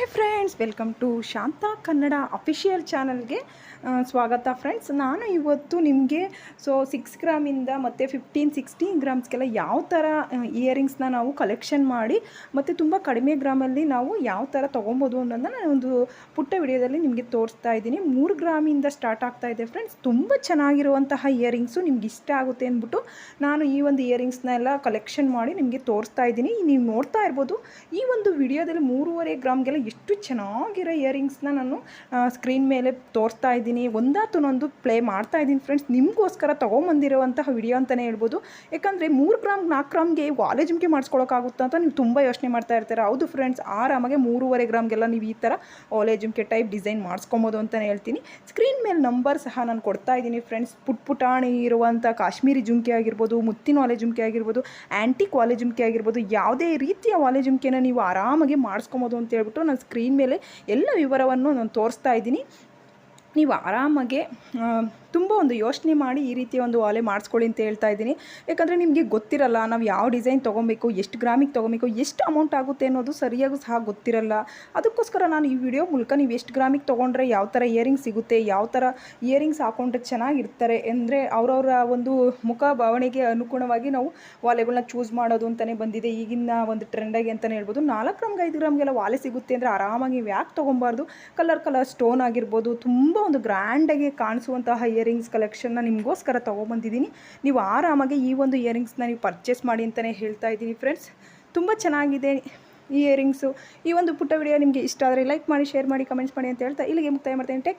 Hi friends welcome to Shanta Kannada official ಚಾನಲ್ಗೆ ಸ್ವಾಗತ friends ನಾನು ಇವತ್ತು ನಿಮಗೆ ಸೊ ಸಿಕ್ಸ್ ಗ್ರಾಮಿಂದ ಮತ್ತು ಫಿಫ್ಟೀನ್ ಸಿಕ್ಸ್ಟೀನ್ ಗ್ರಾಮ್ಸ್ಗೆಲ್ಲ ಯಾವ ಥರ ಇಯರಿಂಗ್ಸ್ನ ನಾವು ಕಲೆಕ್ಷನ್ ಮಾಡಿ, ಮತ್ತು ತುಂಬ ಕಡಿಮೆ ಗ್ರಾಮಲ್ಲಿ ನಾವು ಯಾವ ಥರ ತೊಗೊಬೋದು ಅನ್ನೋದನ್ನ ನಾನು ಒಂದು ಪುಟ್ಟ ವಿಡಿಯೋದಲ್ಲಿ ನಿಮಗೆ ತೋರಿಸ್ತಾ ಇದ್ದೀನಿ. ಮೂರು ಗ್ರಾಮಿಂದ ಸ್ಟಾರ್ಟ್ ಆಗ್ತಾ ಇದೆ ಫ್ರೆಂಡ್ಸ್ ತುಂಬ ಚೆನ್ನಾಗಿರುವಂತಹ ಇಯರಿಂಗ್ಸು ನಿಮ್ಗೆ ಇಷ್ಟ ಆಗುತ್ತೆ ಅಂದ್ಬಿಟ್ಟು ನಾನು ಈ ಒಂದು ಇಯರಿಂಗ್ಸ್ನ ಎಲ್ಲ ಕಲೆಕ್ಷನ್ ಮಾಡಿ ನಿಮಗೆ ತೋರಿಸ್ತಾ ಇದ್ದೀನಿ. ನೀವು ನೋಡ್ತಾ ಇರ್ಬೋದು, ಈ ಒಂದು ವಿಡಿಯೋದಲ್ಲಿ ಮೂರುವರೆ ಗ್ರಾಮ್ಗೆಲ್ಲ ಎಷ್ಟು ಚೆನ್ನಾಗಿರೋ ಇಯರಿಂಗ್ಸ್ನ ನಾನು ಸ್ಕ್ರೀನ್ ಮೇಲೆ ತೋರಿಸ್ತಾ ಇದ್ದೀನಿ. ಒಂದಾತನೊಂದು ಪ್ಲೇ ಮಾಡ್ತಾ ಇದ್ದೀನಿ ಫ್ರೆಂಡ್ಸ್. ನಿಮಗೋಸ್ಕರ ತೊಗೊಂಬಂದಿರುವಂತಹ ವಿಡಿಯೋ ಅಂತಲೇ ಹೇಳ್ಬೋದು. ಯಾಕಂದರೆ ಮೂರು ಗ್ರಾಮ್, ನಾಲ್ಕು ಗ್ರಾಮ್ಗೆ ವಾಲೆ ಜುಮ್ಕೆ ಮಾಡಿಸ್ಕೊಳಕ್ಕಾಗುತ್ತಾ ಅಂತ ನೀವು ತುಂಬ ಯೋಚನೆ ಮಾಡ್ತಾ ಇರ್ತಾರೆ. ಹೌದು ಫ್ರೆಂಡ್ಸ್, ಆರಾಮಾಗೆ ಮೂರುವರೆ ಗ್ರಾಮ್ಗೆಲ್ಲ ನೀವು ಈ ಥರ ಓಲೆ ಜುಮ್ಕೆ ಟೈಪ್ ಡಿಸೈನ್ ಮಾಡಿಸ್ಕೊಬೋದು ಅಂತಲೇ ಹೇಳ್ತೀನಿ. ಸ್ಕ್ರೀನ್ ಮೇಲೆ ನಂಬರ್ ಸಹ ನಾನು ಕೊಡ್ತಾ ಇದ್ದೀನಿ ಫ್ರೆಂಡ್ಸ್. ಪುಟ್ ಪುಟಾಣಿ ಇರುವಂಥ ಕಾಶ್ಮೀರಿ ಜುಮ್ಕೆ ಆಗಿರ್ಬೋದು, ಮುತ್ತಿನ ವಾಲೆ ಜುಮ್ಕೆ ಆಗಿರ್ಬೋದು ಆ್ಯಂಟಿಕ್ ವಾಲೆ ಆಗಿರ್ಬೋದು, ಯಾವುದೇ ರೀತಿಯ ವಾಲೆ ಜುಮ್ಕೆನ ನೀವು ಆರಾಮಾಗಿ ಮಾಡಿಸ್ಕೊಬೋದು ಅಂತ ಹೇಳ್ಬಿಟ್ಟು ನಾನು ಸ್ಕ್ರೀನ್ ಮೇಲೆ ಎಲ್ಲ ವಿವರವನ್ನು ನಾನು ತೋರಿಸ್ತಾ ಇದ್ದೀನಿ. ನೀವು ಆರಾಮಾಗೆ ತುಂಬ ಒಂದು ಯೋಚನೆ ಮಾಡಿ ಈ ರೀತಿಯ ಒಂದು ಒಲೆ ಮಾಡಿಸ್ಕೊಳ್ಳಿ ಅಂತ ಹೇಳ್ತಾ ಇದ್ದೀನಿ. ಯಾಕಂದರೆ ನಿಮಗೆ ಗೊತ್ತಿರಲ್ಲ, ನಾವು ಯಾವ ಡಿಸೈನ್ ತೊಗೊಬೇಕು, ಎಷ್ಟು ಗ್ರಾಮಿಗೆ ತೊಗೊಬೇಕು, ಎಷ್ಟು ಅಮೌಂಟ್ ಆಗುತ್ತೆ ಅನ್ನೋದು ಸರಿಯಾಗೂ ಸಹ ಗೊತ್ತಿರಲ್ಲ. ಅದಕ್ಕೋಸ್ಕರ ನಾನು ಈ ವಿಡಿಯೋ ಮೂಲಕ ನೀವು ಎಷ್ಟು ಗ್ರಾಮಿಗೆ ತೊಗೊಂಡ್ರೆ ಯಾವ ಥರ ಇಯರಿಂಗ್ಸ್ ಸಿಗುತ್ತೆ, ಯಾವ ಥರ ಇಯರಿಂಗ್ಸ್ ಹಾಕೊಂಡ್ರೆ ಚೆನ್ನಾಗಿರ್ತಾರೆ ಅಂದರೆ ಅವರವರ ಒಂದು ಮುಖ ಭಾವನೆಗೆ ಅನುಗುಣವಾಗಿ ನಾವು ವಾಲೆಗಳನ್ನ ಚೂಸ್ ಮಾಡೋದು ಅಂತಲೇ ಬಂದಿದೆ. ಈಗಿನ ಒಂದು ಟ್ರೆಂಡಾಗಿ ಅಂತಲೇ ಹೇಳ್ಬೋದು. ನಾಲ್ಕು ಗ್ರಾಮ್ಗೆ ಐದು ಗ್ರಾಮ್ಗೆಲ್ಲ ವಾಲೆ ಸಿಗುತ್ತೆ ಅಂದರೆ ಆರಾಮಾಗಿ ನೀವು ಯಾಕೆ ತೊಗೊಬಾರ್ದು? ಕಲರ್ ಕಲರ್ ಸ್ಟೋನ್ ಆಗಿರ್ಬೋದು, ತುಂಬ ಒಂದು ಗ್ರ್ಯಾಂಡಾಗಿ ಕಾಣಿಸುವಂತಹ ಇಯರಿಂಗ್ಸ್ ಕಲೆಕ್ಷನ್ನ ನಿಮಗೋಸ್ಕರ ತೊಗೊಬಂದಿದ್ದೀನಿ. ನೀವು ಆರಾಮಾಗಿ ಈ ಒಂದು ಇಯರಿಂಗ್ಸ್ನ ನೀವು ಪರ್ಚೇಸ್ ಮಾಡಿ ಅಂತಲೇ ಹೇಳ್ತಾ ಇದ್ದೀನಿ ಫ್ರೆಂಡ್ಸ್ ತುಂಬ ಚೆನ್ನಾಗಿದೆ ಈ ಇಯರಿಂಗ್ಸು ಈ ಒಂದು ಪುಟ್ಟ ವಿಡಿಯೋ ನಿಮಗೆ ಇಷ್ಟ ಆದರೆ ಲೈಕ್ ಮಾಡಿ ಶೇರ್ ಮಾಡಿ ಕಮೆಂಟ್ಸ್ ಮಾಡಿ ಅಂತ ಹೇಳ್ತಾ ಇಲ್ಲಿಗೆ ಮುಕ್ತಾಯ ಮಾಡ್ತೇನೆ. ಟೇಕ್